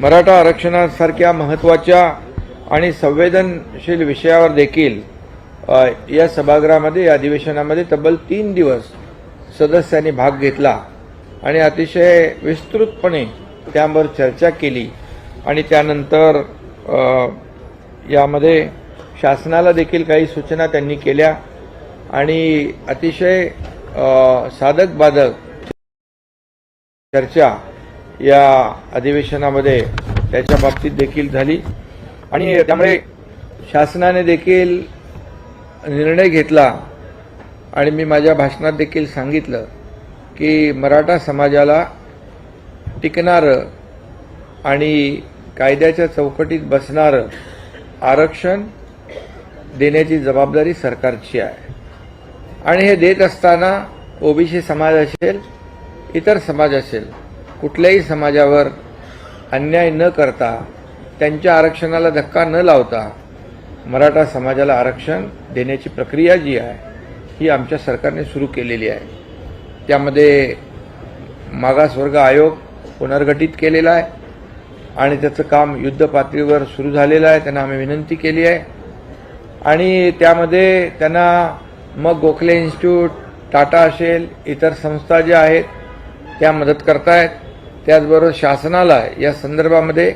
मराठा आरक्षणासारख्या महत्त्वाच्या आणि संवेदनशील विषयावर देखील या सभागृहामध्ये या अधिवेशनामध्ये तब्बल तीन दिवस सदस्यांनी भाग घेतला. आणि अतिशय विस्तृतपणे त्यावर चर्चा केली. आणि त्यानंतर यामध्ये शासनाला देखील काही सूचना त्यांनी केल्या. आणि अतिशय साधक बाधक चर्चा या अधिवेशनामध्ये त्याच्या बाबतीत देखील झाली. आणि त्यामुळे शासनाने देखील निर्णय घेतला. आणि मी माझ्या भाषणात देखील सांगितलं की मराठा समाजाला टिकणारं आणि कायद्याच्या चौकटीत बसणारं आरक्षण देण्याची जबाबदारी सरकारची आहे. आणि हे देत असताना ओबीसी समाज असेल इतर समाज असेल कुठल्याही समाजावर अन्याय न करता त्यांच्या आरक्षणाला धक्का न लावता मराठा समाजाला आरक्षण देण्याची प्रक्रिया जी आहे ही आमच्या सरकारने सुरू केलेली आहे. त्यामध्ये मागासवर्ग आयोग पुनर्गठित केलेला आहे आणि त्याचं काम युद्ध पातळीवर सुरू झालेलं आहे त्यांना आम्ही विनंती केली आहे. आणि त्यामध्ये त्यांना मग गोखले इन्स्टिट्यूट टाटा असेल इतर संस्था ज्या आहेत त्या मदत करतायत. त्याचबरोबर शासनाला या संदर्भामध्ये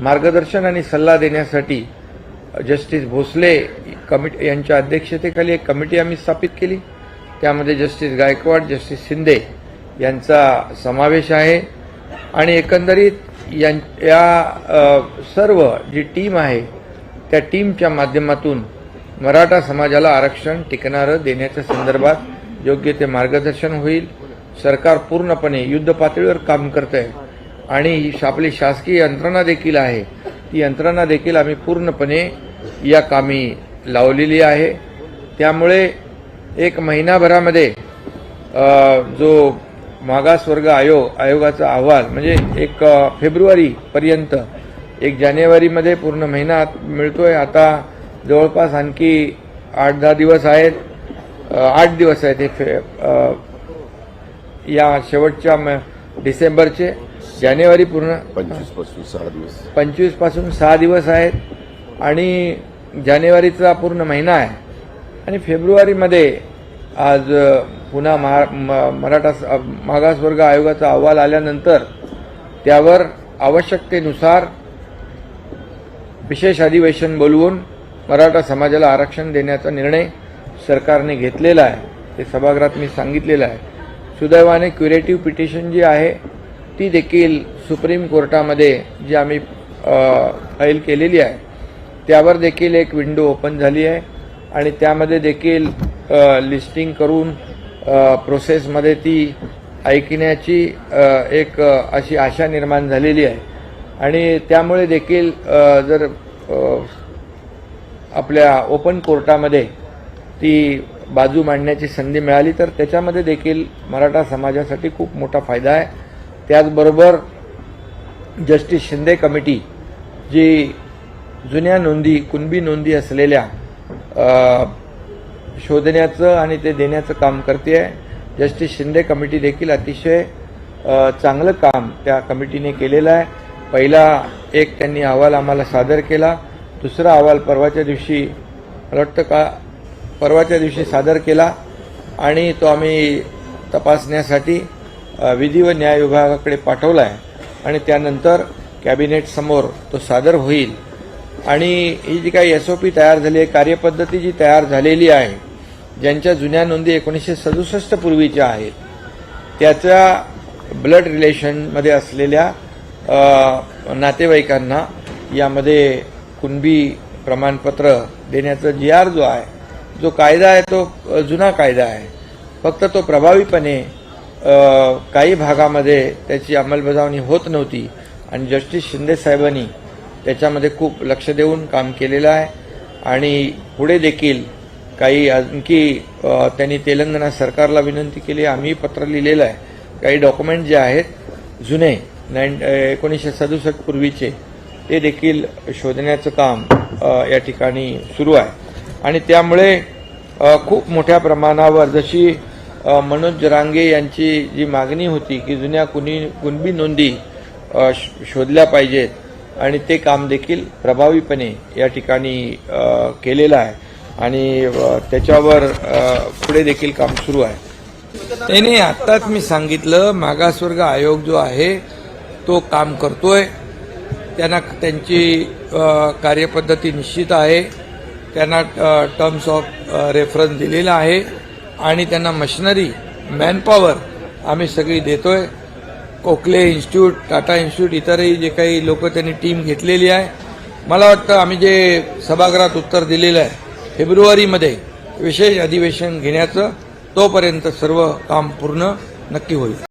मार्गदर्शन आणि सल्ला देण्यासाठी जस्टिस भोसले कमिटी यांच्या अध्यक्षतेखाली एक कमिटी आम्ही स्थापित केली. त्यामध्ये जस्टिस गायकवाड जस्टिस शिंदे यांचा समावेश आहे. आणि एकंदरीत यां या सर्व जी टीम आहे त्या टीमच्या माध्यमातून मराठा समाजाला आरक्षण टिकणारं देण्याच्या संदर्भात योग्य ते मार्गदर्शन होईल. सरकार पूर्णपणे युद्ध पातळीवर काम करत आहे. आणि आपली शासकीय यंत्रणा देखील आहे. ती यंत्रणा देखील आम्ही पूर्णपणे या कामी लावलेली आहे. त्यामुळे एक महिनाभरामध्ये जो मागासवर्ग आयोग आयोगाचा अहवाल म्हणजे एक फेब्रुवारीपर्यंत एक जानेवारीमध्ये पूर्ण महिना मिळतोय. आता जवळपास आणखी आठ दहा दिवस आहेत. आठ दिवस आहेत हे फे या शेवटच्या म- डिसेंबरचे जानेवारी पूर्ण. पंचवीसपासून सहा दिवस. पंचवीसपासून सहा दिवस आहेत आणि जानेवारीचा पूर्ण महिना आहे. आणि फेब्रुवारीमध्ये आज अ, पुन्हा महा म- मराठा स- अ, मागासवर्ग आयोगाचा अहवाल आल्यानंतर त्यावर आवश्यकतेनुसार विशेष अधिवेशन बोलवून मराठा समाजाला आरक्षण देण्याचा निर्णय सरकारने घेतलेला आहे. ते सभागृहात मी सांगितलेलं आहे. सुदैवाने क्युरेटिव्ह पिटिशन जी आहे ती देखील सुप्रीम कोर्टामध्ये जी आम्ही फाईल केलेली आहे त्यावर देखील एक विंडो ओपन झाली आहे आणि त्यामध्ये देखील लिस्टिंग करून प्रोसेसमध्ये ती ऐकण्याची एक अशी आशा निर्माण झालेली आहे. आणि त्यामुळे देखील जर आपल्या ओपन कोर्टामध्ये ती बाजू मांडण्याची संधी मिळाली तर त्याच्यामध्ये देखील मराठा समाजासाठी खूप मोठा फायदा आहे. त्याचबरोबर जस्टिस शिंदे कमिटी जी जुन्या नोंदी कुणबी नोंदी असलेल्या शोधण्याचं आणि ते देण्याचं काम करते आहे. जस्टिस शिंदे कमिटी देखील अतिशय चांगलं काम त्या कमिटीने केलेलं आहे. पहिला एक त्यांनी अहवाल आम्हाला सादर केला. दुसरा अहवाल परवाच्या दिवशी मला वाटतं का परवाच्या दिवशी सादर केला आणि तो आम्ही तपासण्यासाठी विधी व न्याय विभागाकडे पाठवला आहे आणि त्यानंतर कॅबिनेटसमोर तो सादर होईल. आणि ही जी काही एस ओ पी तयार झाली आहे कार्यपद्धती जी तयार झालेली आहे ज्यांच्या जुन्या नोंदी एकोणीसशे सदुसष्ट पूर्वीच्या आहेत त्याच्या ब्लड रिलेशनमध्ये असलेल्या नातेवाईकांना यामध्ये कुणबी प्रमाणपत्र देण्याचा जी आर जो आहे जो कायदा आहे तो जुना कायदा आहे. फक्त तो प्रभावीपणे काही भागामध्ये त्याची अंमलबजावणी होत नव्हती आणि जस्टिस शिंदे साहेबांनी त्याच्यामध्ये खूप लक्ष देऊन काम केलेलं आहे. आणि पुढे देखील काही आणखी त्यांनी तेलंगणा सरकारला विनंती केली आम्ही पत्र लिहिलेलं आहे. काही डॉक्युमेंट जे आहेत जुने नाईन एकोणीसशे सदुसष्ट पूर्वीचे ते देखील शोधण्याचं काम या ठिकाणी सुरू आहे. आणि त्यामुळे खूप मोठ्या प्रमाणावर जशी मनोज जरांगे यांची जी मागणी होती की जुन्या कुणी कुणबी नोंदी श- शोधल्या पाहिजेत आणि ते काम देखील प्रभावीपणे या ठिकाणी केलेलं आहे आणि त्याच्यावर पुढे देखील काम सुरू आहे. त्याने आत्ताच मी सांगितलं मागासवर्ग आयोग जो आहे तो काम करतोय. त्यांना त्यांची कार्यपद्धती निश्चित आहे. त्यांना टर्म्स ऑफ रेफरन्स दिलेला आहे. आणि त्यांना मशिनरी मॅनपॉवर आम्ही सगळी देतोय. कोकले इन्स्टिट्यूट टाटा इन्स्टिट्यूट इतरही जे काही लोक त्यांनी टीम घेतलेली आहे. मला वाटतं आम्ही जे सभागृहात उत्तर दिलेलं आहे फेब्रुवारीमध्ये विशेष अधिवेशन घेण्याचं तोपर्यंत सर्व काम पूर्ण नक्की होईल.